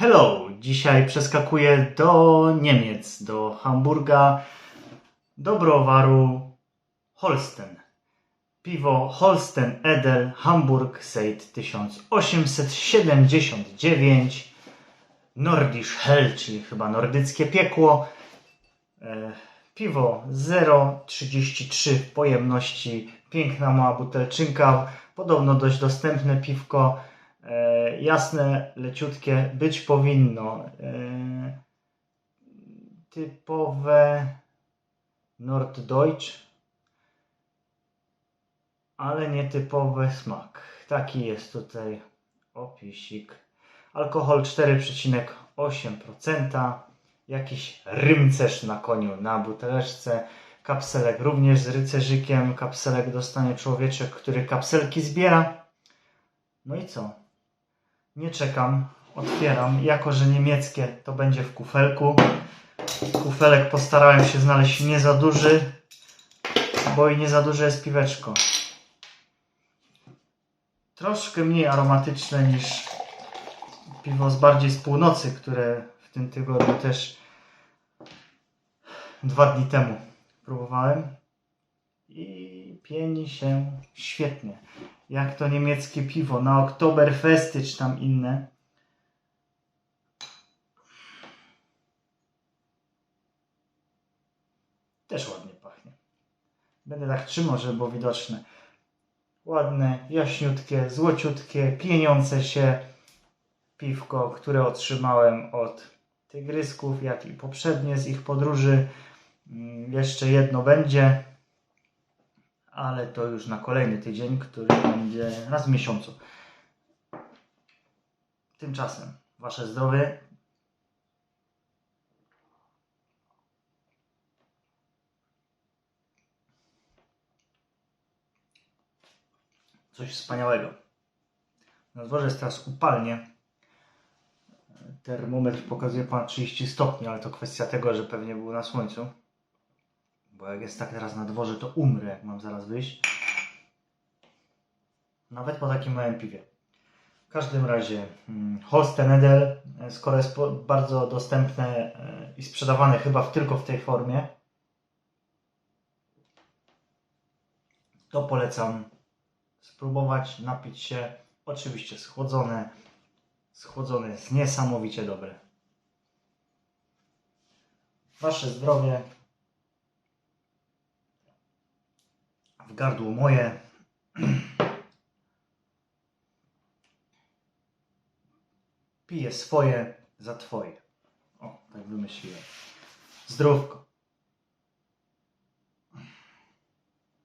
Hello! Dzisiaj przeskakuję do Niemiec, do Hamburga, do browaru Holsten. Piwo Holsten Edel Hamburg Seid 1879 Nordisch Hell, czyli chyba nordyckie piekło. E, Piwo 0,33 w pojemności. Piękna mała butelczynka. Podobno dość dostępne piwko. E, jasne, leciutkie być powinno. E, typowe Norddeutsch, ale nietypowy smak. Taki jest tutaj opisik. Alkohol 4,8%. Jakiś rymcerz na koniu na buteleczce. Kapselek również z rycerzykiem. Kapselek dostanie człowieczek, który kapselki zbiera. No i co? Nie czekam. Otwieram. Jako, że niemieckie, to będzie w kufelku. Kufelek postarałem się znaleźć nie za duży, bo i nie za duże jest piweczko. Troszkę mniej aromatyczne niż piwo z bardziej z północy, które w tym tygodniu też dwa dni temu próbowałem. I pieni się świetnie. Jak to niemieckie piwo na Oktoberfesty czy tam inne. Też ładnie pachnie. Będę tak trzymał, żeby było widoczne. Ładne, jaśniutkie, złociutkie, pieniące się piwko, które otrzymałem od tygrysków, jak i poprzednie z ich podróży. Mm, Jeszcze jedno będzie, ale to już na kolejny tydzień, który będzie raz w miesiącu. Tymczasem Wasze zdrowie. Coś wspaniałego. Na dworze jest teraz upalnie. Termometr pokazuje ponad 30 stopni, ale to kwestia tego, że pewnie był na słońcu. Bo jak jest tak teraz na dworze, to umrę, jak mam zaraz wyjść. Nawet po takim małym piwie. W każdym razie hmm, Holsten Edel, e, skoro jest bardzo dostępne e, i sprzedawane chyba tylko w tej formie, to polecam spróbować, napić się. Oczywiście schłodzone. Schłodzone jest niesamowicie dobre. Wasze zdrowie. Gardło moje. Piję swoje za twoje. O, tak wymyśliłem. Zdrówko.